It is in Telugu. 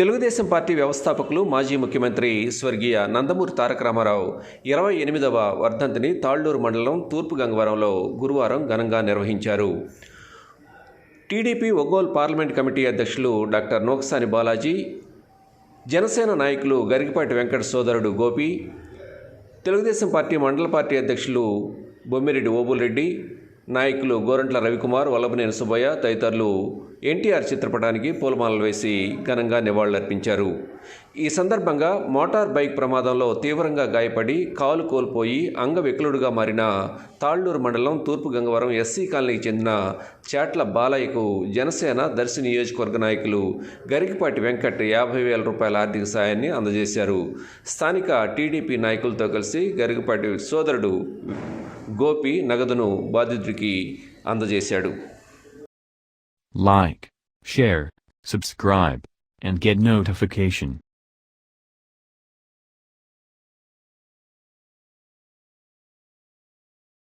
తెలుగుదేశం పార్టీ వ్యవస్థాపకులు మాజీ ముఖ్యమంత్రి స్వర్గీయ నందమూరి తారక రామారావు ఇరవై ఎనిమిదవ వర్ధంతిని తాళ్ళూరు మండలం తూర్పు గంగవరంలో గురువారం ఘనంగా నిర్వహించారు. టీడీపీ ఒగోల్ పార్లమెంట్ కమిటీ అధ్యక్షులు డాక్టర్ నోక్సాని బాలాజీ జనసేన నాయకులు గరికపాటి వెంకట సోదరుడు గోపి తెలుగుదేశం పార్టీ మండల పార్టీ అధ్యక్షులు బొమ్మిరెడ్డి ఓబుల్రెడ్డి నాయకులు గోరంట్ల రవికుమార్ వల్లభనేని సుబ్బయ్య తదితరులు ఎన్టీఆర్ చిత్రపటానికి పూలమాలలు వేసి ఘనంగా నివాళులర్పించారు. ఈ సందర్భంగా మోటార్ బైక్ ప్రమాదంలో తీవ్రంగా గాయపడి కాలు కోల్పోయి అంగవికలుడుగా మారిన తాళ్ళూరు మండలం తూర్పు గంగవరం ఎస్సీ కాలనీకి చెందిన చాట్ల బాలయ్యకు జనసేన దర్శి నియోజకవర్గ నాయకులు గరికిపాటి వెంకట్ యాభై వేల రూపాయల ఆర్థిక సాయాన్ని అందజేశారు స్థానిక టీడీపీ నాయకులతో కలిసి గరికపాటి సోదరుడు గోపి నగదును బాధితుడికి అందజేశాడు like share subscribe and get notification.